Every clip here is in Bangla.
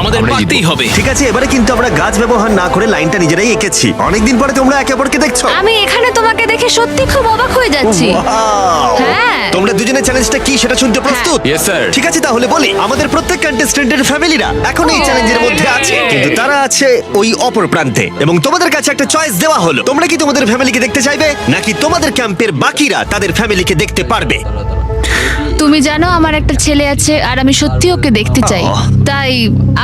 আমাদের আমরা পারতেই জিতবো। হবে। ঠিক আছে এবারে কিন্তু আমরা গাছ ব্যবহার না করে লাইনটা নিজেরাই এঁকেছি। অনেকদিন পরে তোমরা একে অপরকে দেখছ। আমি এখানে তোমাকে দেখে সত্যি খুব অবাক হয়ে যাচ্ছি। Wow! হ্যাঁ। তোমরা দুজনের চ্যালেঞ্জটা কি সেটা শুনতে প্রস্তুত? Yes, sir. ঠিক আছে তাহলে বলি আমাদের প্রত্যেক কন্টেস্টেন্টের ফ্যামিলিরা এখন এই চ্যালেঞ্জের মধ্যে আছে। কিন্তু তারা আছে ওই অপর প্রান্তে। এবং তোমাদের কাছে একটা চয়েস দেওয়া হলো। তোমরা কি তোমাদের ফ্যামিলিকে দেখতে চাইবে? নাকি তোমাদের ক্যাম্পের বাকিরা তাদের ফ্যামিলিকে দেখতে পারবে? তুমি জানো আমার একটা ছেলে আছে আর আমি সত্যি ওকে দেখতে চাই। তাই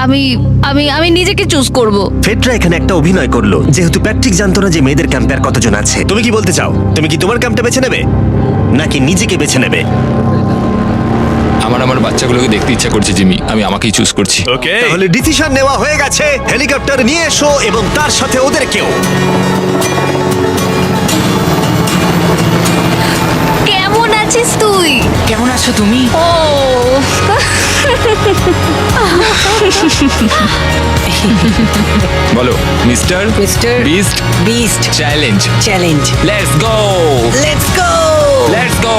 আমি আমি আমি নিজেকে চুজ করব। ফেটরা এখানে একটা অভিনয় করল যেহেতু প্যাট্রিক জানতো না যে মেয়েদের ক্যাম্পে আর কতজন আছে। তুমি কি বলতে চাও? তুমি কি তোমার ক্যাম্পটা বেছে নেবে? নাকি নিজেকে বেছে নেবে? আমার আমার বাচ্চাগুলোকে দেখতে ইচ্ছা করছে জিমি। আমি আমাকেই চুজ করছি। ওকে তাহলে ডিসিশন নেওয়া হয়ে গেছে। হেলিকপ্টার নিয়ে এসো এবং তার সাথে ওদেরকেও কেমন আছিস তুই? কেমন আছো তুমি? ও। বলো mister mister beast beast challenge. Challenge. Let's go let's go let's go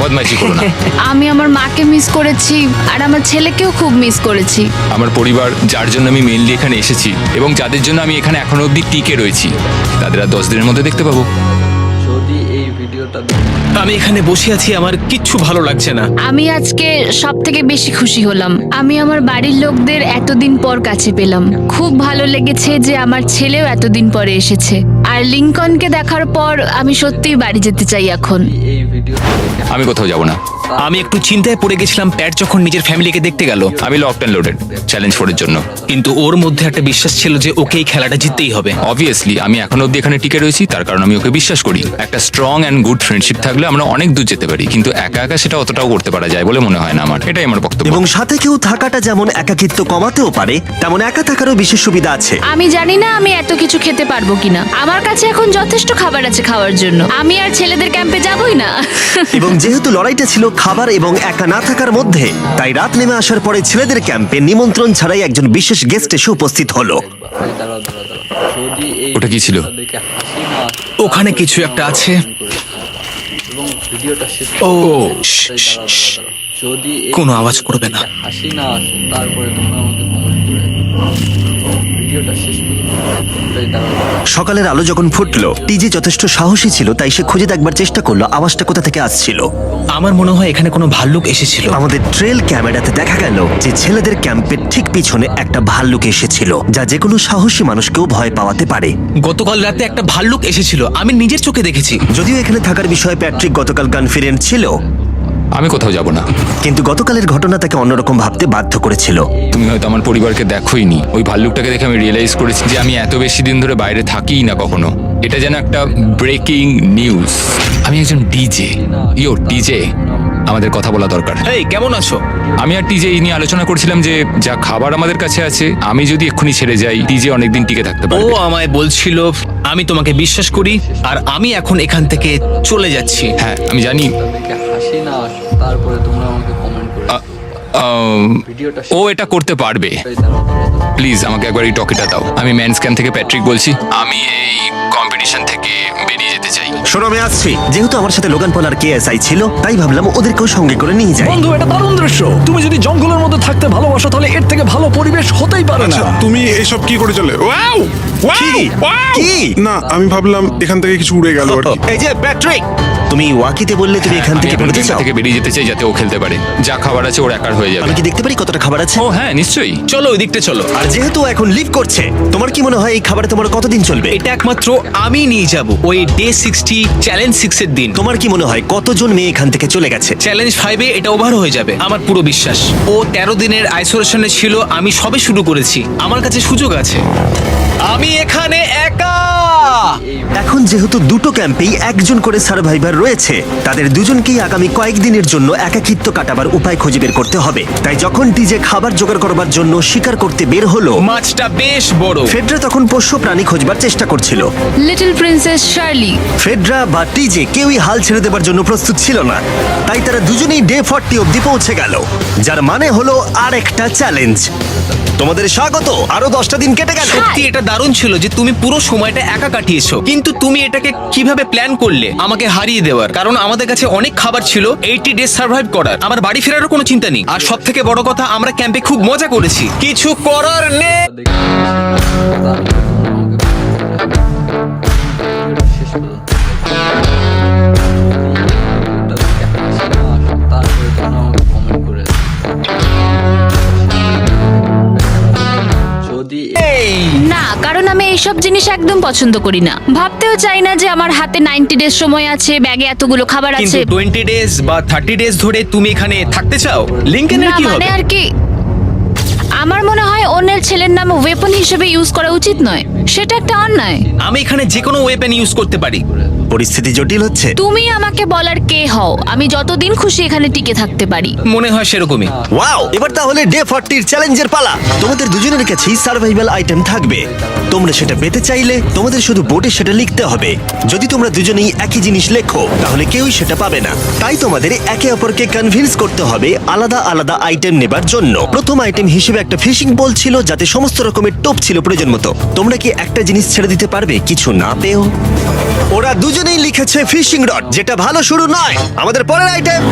বদমাইশি করো না। আমি আমার মাকে মিস করেছি আর আমার ছেলেকেও খুব মিস করেছি। আমার পরিবার যার জন্য আমি মেইনলি এখানে এসেছি এবং যাদের জন্য আমি এখানে এখনও অবধি টিকে রয়েছি তাদের আর দশ দিনের মধ্যে দেখতে পাবো। আমি এখানে বসে আছি আমার কিচ্ছু ভালো লাগছে না। আমি আজকে সব থেকে বেশি খুশি হলাম। আমি আমার বাড়ির লোকদের এতদিন পর কাছে পেলাম। খুব ভালো লেগেছে যে আমার ছেলেও এতদিন পরে এসেছে। আর লিঙ্কনকে দেখার পর আমি সত্যিই বাড়ি যেতে চাই এখন। আমি কোথাও যাব না। আমি একটু চিন্তায় পড়ে গেছিলাম প্যাট যখন নিজের ফ্যামিলিকে দেখতে গেল। আমি লকড অ্যান্ড লোডেড চ্যালেঞ্জ ফোরের জন্য। কিন্তু ওর মধ্যে একটা বিশ্বাস ছিল যে ওকে এই খেলাটা জিততেই হবে। অবভিয়াসলি আমি এখন অবধি এখানে টিকে রয়েছি তার কারণ আমি ওকে বিশ্বাস করি। একটা স্ট্রং অ্যান্ড গুড ফ্রেন্ডশিপ থাকলে আমরা অনেক দূর যেতে পারি কিন্তু একা একা সেটা অতটাও করতে পারা যায় বলে মনে হয় না আমার। এটাই আমার বক্তব্য। এবং সাথে কেউ থাকাটা যেমন একাকিত্ব কমাতেও পারে তেমন একা থাকারও বিশেষ সুবিধা আছে। আমি জানি না আমি এত কিছু খেতে পারব কিনা। আমার কাছে এখন যথেষ্ট খাবার আছে খাওয়ার জন্য। আমি আর ছেলেদের ক্যাম্পে যাবই না। এবং যেহেতু লড়াইটা ছিল খাবার এবং একা না থাকার মধ্যে। তাই রাত নেমে আসার পরে ছেলেদের ক্যাম্পে নিমন্ত্রণ ছাড়াই একজন বিশেষ গেস্ট এসে উপস্থিত হলো। ওটা কি ছিল? ওখানে কিছু একটা আছে। এবং ভিডিওটা শেষ ও কোনো আওয়াজ করবে না। হাসি না তারপরে তোমরা আমাকে কমেন্ট করে। ভিডিওটা শেষ সকালের আলো যখন ফুটলো টিজি যথেষ্ট সাহসী ছিল তাই সে খুঁজে দেখবার চেষ্টা করল আওয়াজটা কোথা থেকে আসছিল। আমার মনে হয় এখানে কোনো ভাল্লুক এসেছিল। আমাদের ট্রেল ক্যামেরাতে দেখা গেল যে ছেলেদের ক্যাম্পের ঠিক পিছনে একটা ভাল্লুক এসেছিল যা যে কোনো সাহসী মানুষকেও ভয় পাওয়াতে পারে। গতকাল রাতে একটা ভাল্লুক এসেছিল আমি নিজের চোখে দেখেছি। যদিও এখানে থাকার বিষয়ে প্যাট্রিক গতকাল কনফিডেন্ট ছিল আমি কোথাও যাব না। কিন্তু গতকালের ঘটনা তাকে অন্যরকম ভাবতে বাধ্য করেছিল। তুমি হয়তো আমার পরিবারকে দেখোইনি। ওই ভাল্লুকটাকে দেখে আমি রিয়েলাইজ করেছি যে আমি এত বেশি দিন ধরে বাইরে থাকিই না কখনো। এটা যেন একটা ব্রেকিং নিউজ আমি একজন ডিজে ইয়ো ডিজে আমাদের কথা বলা দরকার। এই কেমন আছো? আমি আর টিজে এই নিয়ে আলোচনা করছিলাম যে যা খাবার আমাদের কাছে আছে আমি যদি এক্ষুনি ছেড়ে যাই টিজে অনেকদিন টিকে থাকতে ও পারবে। আমায় বলছিল আমি তোমাকে বিশ্বাস করি আর আমি এখন এখান থেকে চলে যাচ্ছি। হ্যাঁ আমি জানি। দেখে না আসে তারপরে তোমরা আমাকে কমেন্ট করে ভিডিওটা ও এটা করতে পারবে। প্লিজ আমাকে একবার এই টকিটা দাও। আমি ম্যান স্ক্যান থেকে প্যাট্রিক বলছি। আমি এই কম্পিটিশন থেকে বেরিয়ে শোনো আমি আসছি। যেহেতু আমার সাথে লোগান পল আর কেএসআই ছিল তাই ভাবলাম ওদেরকেও সঙ্গে করে নিয়ে যাই। বন্ধু এটা দারুণ দৃশ্য। তুমি যদি জঙ্গলের মধ্যে থাকতে ভালোবাসো তাহলে এর থেকে ভালো পরিবেশ হতেই পারে না। আচ্ছা তুমি এসব কি করে চলে? ওয়াও! ওয়াও কি? ওয়াও! কি? না আমি ভাবলাম এখান থেকে কিছু উড়ে গেল আর কি। এই যে প্যাট্রিক তুমি ওয়াকিতে বললে তুমি এখান থেকে বেরোতে চাও? থেকে বেরিয়ে যেতে চাই যাতে ও খেলতে পারে। যা খাবার আছে ওর একার হয়ে যাবে। আমি কি দেখতে পারি কতটা খাবার আছে? ও হ্যাঁ নিশ্চয়ই। চলো ওই দিকটা চলো। আর যেহেতু ও এখন লিভ করছে তোমার কি মনে হয় এই খাবারে তোমার কতদিন চলবে? এটা একমাত্র আমি নিয়ে যাব। ওই ডে সিক্সটি চ্যালেঞ্জ সিক্স এর দিন। তোমার কি মনে হয় কতজন মেয়ে এখান থেকে চলে গেছে? চ্যালেঞ্জ ফাইভে এটা ওভার হয়ে যাবে, আমার পুরো বিশ্বাস। ও তেরো দিনের আইসোলেশনে ছিল, আমি সবে শুরু করেছি। আমার কাছে সুযোগ আছে। আমি এখানে একা। এখন যেহেতু দুটো ক্যাম্পেই একজন করে সার্ভাইভার রয়েছে তাদের দুজনকেই আগামী কয়েকদিনের জন্য একাকিত্ব কাটাবার উপায় খুঁজে বের করতে হবে। তাই যখন টিজে খাবার জোগাড় করবার জন্য শিকার করতে বের হলো মাছটা বেশ বড়। ফেডরা তখন পোষ্য প্রাণী খোঁজবার চেষ্টা করছিল। Little princess Shirley. ফেডরা বা টিজে কেউই হাল ছেড়ে দেবার জন্য প্রস্তুত ছিল না। তাই তারা দুজনেই ডে ফর্টি অব্দি পৌঁছে গেল যার মানে হলো আরেকটা চ্যালেঞ্জ। তোমাদের স্বাগত। আরও দশটা দিন কেটে গেল। সত্যি এটা দারুণ ছিল যে তুমি পুরো সময়টা একা কাটিয়েছো। কিন্তু তুমি এটাকে কীভাবে প্ল্যান করলে? আমাকে হারিয়ে দেওয়ার। কারণ আমাদের কাছে অনেক খাবার ছিল এইটি ডেজ সার্ভাইভ করার। আমার বাড়ি ফেরারও কোনো চিন্তা নেই। আর সব থেকে বড় কথা আমরা ক্যাম্পে খুব মজা করেছি। কিছু করার নেই। এইসব জিনিস একদম পছন্দ করি না। ভাবতেও চাই না যে আমার হাতে নাইনটি ডেজ সময় আছে ব্যাগে এতগুলো খাবার কিন্তু আছে। টোয়েন্টি ডেজ বা থার্টি ডেজ ধরে তুমি এখানে থাকতে চাও? লিঙ্কেনের না কি মানে হবে? আর কি আমার মনে হয় অন্যের ছেলের নাম ওয়েপন হিসেবে ইউজ করা উচিত নয়। সেটা একটা অন্যায়। আমি এখানে যে কোনো ওয়েপেন ইউজ করতে পারি। পরিস্থিতি জটিল হচ্ছে। তুমি আমাকে বলার কে হও আমি যতদিন খুশি এখানে টিকে থাকতে পারি। মনে হয় সেরকমই। ওয়াও এবার তাহলে ডে ফর্টির চ্যালেঞ্জের পালা। তোমাদের দুজনের কাছেই সার্ভাইভাল আইটেম থাকবে। তোমরা সেটা পেতে চাইলে তোমাদের শুধু বোর্ডে সেটা লিখতে হবে। যদি তোমরা দুজনেই একই জিনিস লেখো তাহলে কেউই সেটা পাবে না। তাই তোমাদের একে অপরকে কনভিন্স করতে হবে আলাদা আলাদা আইটেম নেবার জন্য। প্রথম আইটেম হিসেবে একটা ফিশিং বল ছিল যাতে সমস্ত রকমের টোপ ছিল প্রয়োজন মতো। তোমরা কি একটা জিনিস ছেড়ে দিতে পারবে? কিছু না পেও। ওরা দুজনেই লিখেছে ফিশিং রড যেটা ভালো শুরু নয়। আমাদের পরের আইটেম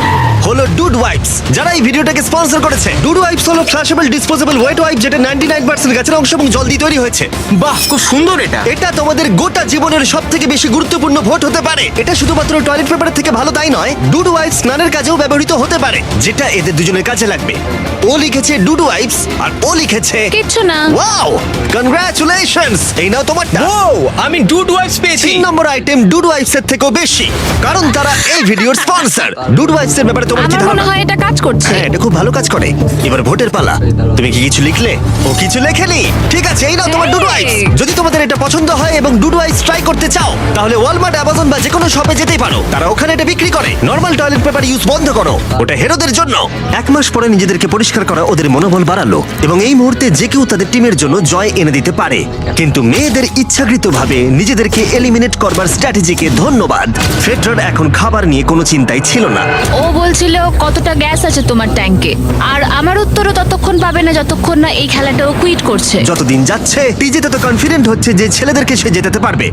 হলো ডুড ওয়াইপস। যারা এই ভিডিওটাকে স্পন্সর করেছে ডুড ওয়াইপস হলো ফ্ল্যাশেবল ডিসপোজেবল ওয়েট ওয়াইপ যেটা 99% গাছের অংশ এবং জল দিয়ে তৈরি হয়েছে। বাহ খুব সুন্দর এটা। এটা তোমাদের গোটা জীবনের সব থেকে বেশি গুরুত্বপূর্ণ ভোট হতে পারে। এটা শুধুমাত্র টয়লেট পেপারের থেকে ভালো তাই নয় ডুড ওয়াইপস স্নানের কাজেও ব্যবহৃত হতে পারে যেটা এদের দুজনের কাজে লাগবে। ও লিখেছে ডুড ওয়াইপস আর ও লিখেছে কিচ্ছু না। ওয়াও কনগ্রাচুলেশনস এই নাও তোমারটা। ও আমি ডুড ওয়াইপস পেয়েছি। তিন নম্বর আইটেম ডুড ওয়াইপস এর থেকেও বেশি কারণ তারা এই ভিডিওর স্পন্সর ডুড ওয়াইপস এর ব্যাপারে তোমার কি আমার ধারণা? মনে হয় এটা কাজ করছে। হ্যাঁ এটা খুব ভালো কাজ করে। এবার ভোটের পালা। তুমি কি কিছু লিখলে? ও কিছু লেখেনি। ঠিক আছে এই নাও তোমার ডুড ওয়াইপস যদি তোমাদের এটা পছন্দ হয় এবং ডুড ওয়াইপস ট্রাই করতে চাও তাহলে ওয়ালমার্ট অ্যামাজন বা যে কোনো শপে যেতেই পারো। তারা ওখানে এটা বিক্রি করে। নর্মাল টয়লেট পেপার ইউজ বন্ধ করো। ওটা হেরোদের জন্য। এক মাস পরে নিজেদেরকে পরিষ্কার করা ওদের মনোবল বাড়ালো। এবং এই মুহূর্তে যে কেউ তাদের টিমের জন্য জয় এনে দিতে পারে। কিন্তু মেয়েদের ইচ্ছাকৃতভাবে নিজেদেরকে এলিমিনেট করবার স্ট্র্যাটেজিকে ধন্যবাদ। ফেডরার এখন খাবার নিয়ে কোনো চিন্তাই ছিল না। ও বলছিল কতটা গ্যাস আছে তোমার ট্যাঙ্কে আর আমার উত্তরও ততক্ষণ পাবে না যতক্ষণ না এই খেলাটা ও কুইট করছে। যতদিন যাচ্ছে টিজে তত কনফিডেন্ট হচ্ছে যে ছেলেদেরকে সে জেতাতে পারবে।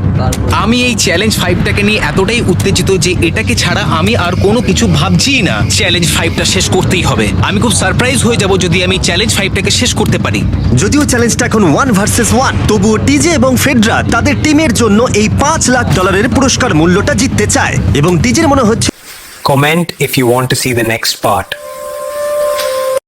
আমি এই চ্যালেঞ্জ ফাইভটাকে নিয়ে এতটাই উত্তেজিত যে এটাকে ছাড়া আমি আর কোনো কিছু ভাবছিই না। চ্যালেঞ্জ ফাইভটা শেষ করতেই হবে। আমি খুব সারপ্রাইজ হয়ে যাব যদি আমি চ্যালেঞ্জ ফাইভটাকে শেষ করতে পারি যদিও চ্যালেঞ্জটা এখন ওয়ান ভার্সেস ওয়ান তবুও টিজে এবং ফেডরা তাদের টিমের জন্য এই পাঁচ লাখ ডলারের পুরস্কার মূল্যটা জিততে চায় এবং টিজের মনে হচ্ছে comment if you want to see the next part.